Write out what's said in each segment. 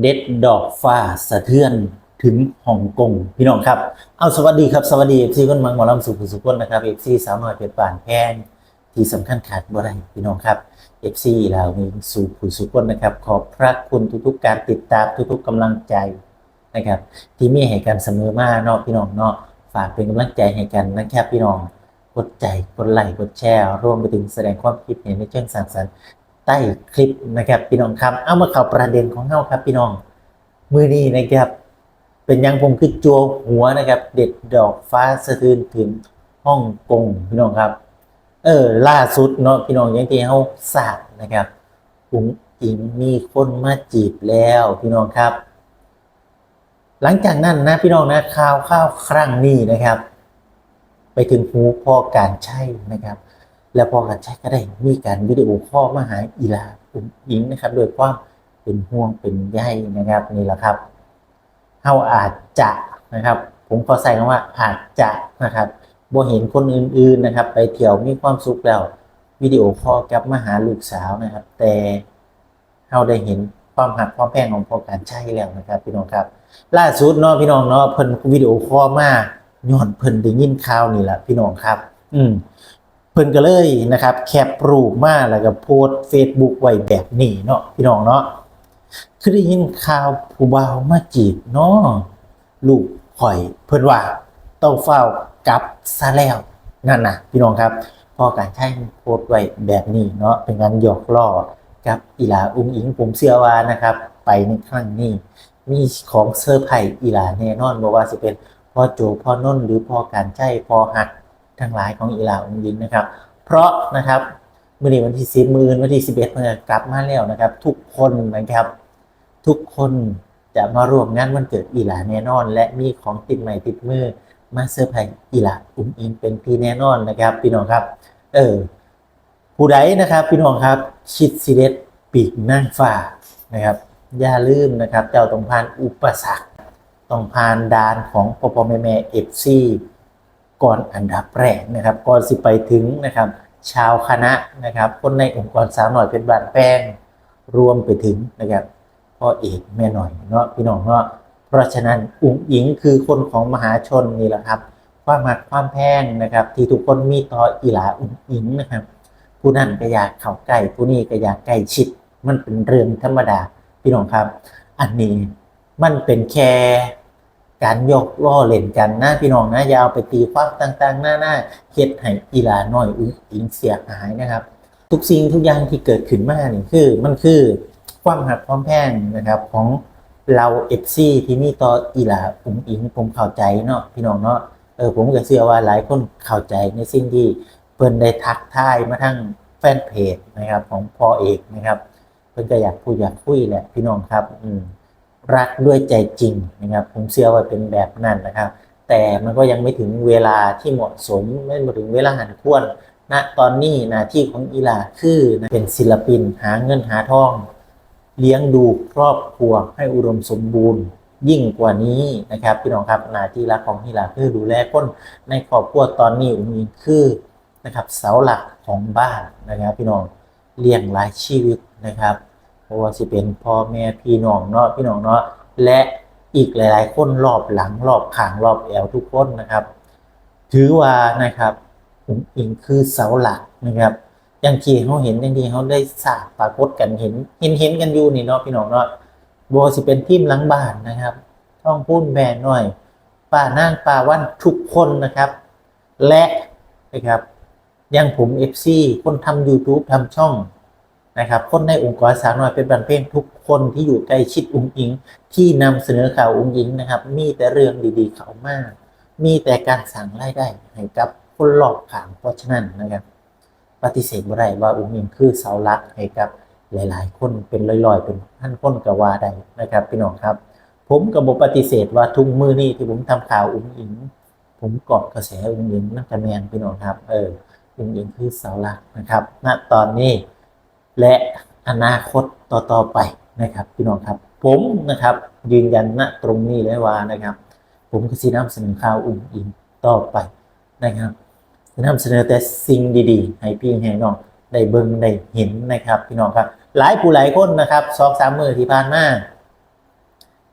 เด็ดดอกฟ้าสะเทือนถึงฮ่องกงพี่น้องครับ เอาสวัสดีครับ สวัสดีเอฟซีคนมังหมอลำสุขุสุขนนะครับเอฟซีสาวน้อยเพชรป่านแพงที่สำคัญขาดบ่ได้พี่น้องครับเอฟซีเรามีสู่ผู้สุขนนะครับ ขอบพระคุณทุกๆการติดตามทุกๆกำลังใจนะครับ ที่มีให้กันเสมอมาเนาะพี่น้องเนาะฝากเป็นกำลังใจให้กันนะครับพี่น้องกดใจกดไลค์กดแชร์ร่วมไปถึงแสดงความคิดเห็นในเชิงสร้างสรรค์ ใต้คลิปนะครับพี่น้องครับ เอามาเข้าประเด็นของเฮาครับพี่น้อง มือนี้นะครับ เป็นยังผมคือจัวหัวนะครับ เด็ดดอกฟ้าสะเทือนถึงฮ่องกงพี่น้องครับ เออล่าสุดเนาะพี่น้องอยังที่เฮาทราบนะครับอุ๋งอิงมีคนมาจีบแล้วพี่น้องครับ หลังจากนั้นนะพี่น้องนะข่าวข่าวครั้งนี้นะครับ ไปถึงหูพ่อการใช่นะครับ แล้วพอกันใช้ก็ได้มีการวิดีโอคอมาหาอีลาอุ๋งอิงนะครับโดวยความเป็นห่วงเป็นใยนะครับนี่แหละครับเฮาอาจจะนะครับ ผมขอใส่คำว่าอาจจะนะครับบ่เห็นคนอื่นๆนะครับ ไปเที่ยวมีความสุขแล้ววิดีโอคอลกับมาหาลูกสาวนะครับ แต่เฮาได้เห็นความหักความแพงของพอการใช้แล้วนะครับ พี่น้องครับล่าสุดเนาะพี่น้องเนาะเพิ่นวิดีโอคอลมาย้อนเพิ่นได้ยินข่าวนี่แหละพี่น้องครับ อืม เพิ่นก็เลยนะครับแคปรูปมาแล้วก็โพสต์ Facebook ไว้แบบนี้เนาะพี่น้องเนาะคือได้ยินข่าวผู้บ่าวมาจีบเนาะลูกข่อยเพิ่นว่าต้องเฝ้ากลับซะแล้วนั่นน่ะ พี่น้องครับพอการใช้โพสไว้แบบนี้เนาะเป็นการหยอกล้อกับอีหลาอุ้งอิงผมเชื่อว่านะครับ ไปในครั้งนี้ มีของเซอร์ไพรส์อีหลาแน่นอนบ่ว่าสิเป็นพ่อโจพ่อนนหรือพ่อการใช้พ่อหัก ทั้งหลายของอีลาองยินนะครับ เพราะนะครับมื่อนี้วันที่สิบมือวันที่สิบเอ็ดเมื่อกลับมาแล้วนะครับ ทุกคนนะครับ ทุกคนจะมาร่วมงานวันเกิดอีหลาแน่นอน และมีของติดใหม่ติดมือมาเซอร์ไพรส์อีหลาอุ้มอิงเป็นที่แน่นอนนะครับ พี่น้องครับ เออผู้ใดนะครับ พี่น้องครับชิดสิเดตปีกนั่งฟ้านะครับอย่าลืมนะครับ เจ้าต้องผ่านอุปสรรคต้องผ่านด่านของปปแม่แม่เอฟซี ก่อนอันดับแรกนะครับก่อนสิไปถึงนะครับ ชาวคณะนะครับ คนในองค์กรสาวหน่อยเป็นบานแป้งรวมไปถึงนะครับพ่อเอกแม่หน่อยเนาะพี่น้องเนาะเพราะฉะนั้นอุ๋งอิงคือคนของมหาชนนี่แหละครับ ความหักความแพงนะครับ ที่ทุกคนมีต่ออีหลาอุ๋งอิงนะครับ ผู้นั้นก็อยากเข้าใกล้ผู้นี้ก็อยากใกล้ชิด มันเป็นเรื่องธรรมดาพี่น้องครับ อันนี้มันเป็นแค่ การยกล้อเล่นกันนะพี่น้องนะอยาวไปตีความต่างๆ หน้าหน้าเฮ็ดให้อีหลาน้อยอุ้งอิงเสียหายนะครับ ทุกสิ่งทุกอย่างที่เกิดขึ้นมานี่คือมันคือความหักความแพงนะครับของเราเอฟซีที่มีต่ออีหลาอุ้งอิงผมเข้าใจเนาะพี่น้องเนาะเออผมก็เชื่อว่าหลายคนเข้าใจในสิ่งที่เพิ่นได้ทักทายมาทั้งแฟนเพจนะครับของพ่อเอกนะครับ เพิ่นก็อยากพูดอยากคุยแหละพี่น้องครับ อืม รักด้วยใจจริงนะครับผมเชื่อว่าเป็นแบบนั้นนะครับ แต่มันก็ยังไม่ถึงเวลาที่เหมาะสมไม่มาถึงเวลาหันควรณตอนนี้หน้าที่ของอีหลาคือเป็นศิลปินหาเงินหาทอง เลี้ยงดูครอบครัวให้อุดมสมบูรณ์ยิ่งกว่านี้นะครับพี่น้องครับหน้าที่รักของอีหลาคือดูแลคนในครอบครัวตอนนี้อุ้งอิงคือนะครับเสาหลักของบ้านนะครับพี่น้องเลี้ยงหลายชีวิตนะครับ ราะว่าสิเป็นพ่อแม่พี่น้องเนาะพี่น้องเนาะและอีกหลาย ๆ คนรอบหลังรอบขางรอบแอวทุกคนนะครับ ถือว่านะครับอุ๋งอิงคือเสาหลักนะครับอย่างที่เขาเห็นอย่างที่เขาได้สางปรากฏกันเห็นเห็นเห็นกันอยู่นี่เนาะพี่น้องเนาะบสิเป็นทีมหลังบ้านนะครับท่องพูนแบนหน่อยป่านางป่าวันทุกคนนะครับ และนะครับอยังผม FC คนทำ YouTube ทำช่อง นะครับคนในองค์กรสาวน้อยเป็นบันเพลงทุกคนที่อยู่ใกล้ชิดอุ้งอิง ที่นำเสนอข่าวอุ้งอิงนะครับ มีแต่เรื่องดีๆเขามาก มีแต่การสั่งรายได้ให้กับคนรอบข้างเพราะฉะนั้นนะครับ ปฏิเสธบ่ได้ว่าอุ้งอิงคือเสาหลักให้กับหลายๆ คนเป็นลอยๆ เป็นพันคนกว่าได้นะครับพี่น้องครับ ผมกับบปฏิเสธว่าทุกมือนี้ที่ผมทำข่าวอุ้งอิง ผมเกาะกระแสอุ้งอิงนักการเมืองพี่น้องครับ เอออุ้งอิงคือเสาหลักนะครับ ณตอนนี้ และอนาคตต่อๆไปนะครับพี่น้องครับ ผมนะครับยืนยันณตรงนี้เลยว่านะครับ ผมก็สินำเสนอข่าวอุ่มอิงต่อไปนะครับนำเสนอแต่สิ่งดีๆ ให้พี่ให้น้องได้เบิ่งได้เห็นนะครับ พี่น้องครับ หลายผู้หลายคนนะครับสองสามมือที่ผ่านมา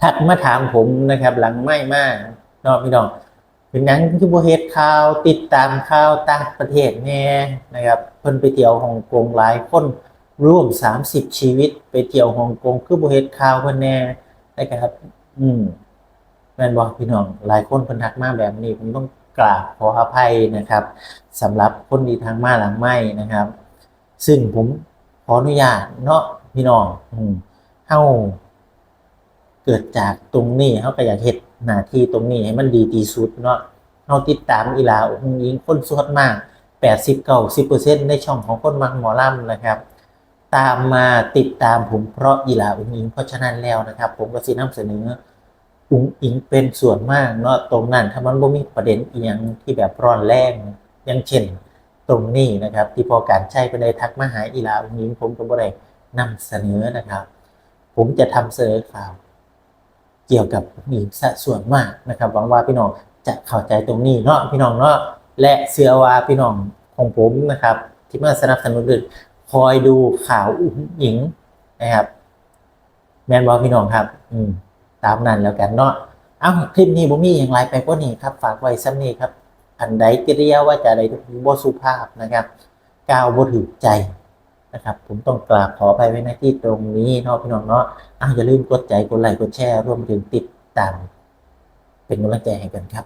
ทักมาถามผมนะครับหลังไม่มากนาะพี่น้องเป็นหยังคือบ่เฮดข่าวติดตามข่าวต่างประเทศแน่นะครับเพิ่นไปเที่ยวฮ่องกงหลายคน ร่วม 30 ชีวิต ไปเที่ยวฮ่องกงคือบ่เฮ็ดข่าวเพิ่นแน่นะครับ อืมแม่นบ่พี่น้อง หลายคนเพิ่นทักมาแบบนี้ผมต้องกราบขออภัยนะครับสำหรับคนที่ทางมาหลังไม่นะครับ ซึ่งผมขออนุญาตเนาะพี่น้องอืมเฮาเกิดจากตรงนี้เฮาก็อยากเฮ็ดหน้าที่ตรงนี้ให้มันดีที่สุดเนาะเฮาติดตามอีหลาองค์หญิงคนส่วนมาก 80 90%ในช่องของคนมักหมอลำนะครับ ตามมาติดตามผมเพราะอีหลาองค์หญิงเพราะฉะนั้นแล้วนะครับ ผมก็สินำเสนอองค์หญิงเป็นส่วนมากเนาะตรงนั้นถ้ามันบ่มีประเด็นอียงที่แบบร้อนแรงอย่างเช่น ตรงนี้นะครับ ที่พอการใช้ไปได้ทักมาหาอีหลาองค์หญิงผมก็บ่ได้นำเสนอนะครับ ผมจะทำเสนอข่าวเกี่ยวกับผู้หญิงซะส่วนมากนะครับหวังว่าพี่น้องจะเข้าใจตรงนี้เนาะพี่น้องเนาะและเชื่อว่าพี่น้องของผมนะครับ ที่มาสนับสนุนด้วย คอยดูข่าวอุ้งหญิงนะครับ แมนบอพี่น้องครับ อืม ตามนั้นแล้วกันเนาะเอ้าคลิปนี้ผมมีอย่างไรไปกว่านี้ครับ ฝากไว้ซ้ำนี้ครับอันใดกิริยาว่าจะใดบ่สุภาพนะครับกล่าวบ่ถูกใจนะครับ ผมต้องกราบขอไปไว้ในที่ตรงนี้เนาะพี่น้องเนาะอ้าวอย่าลืมกดใจกดไลค์กดแชร์รวมถึงติดตาม เป็นกำลังใจให้กันครับ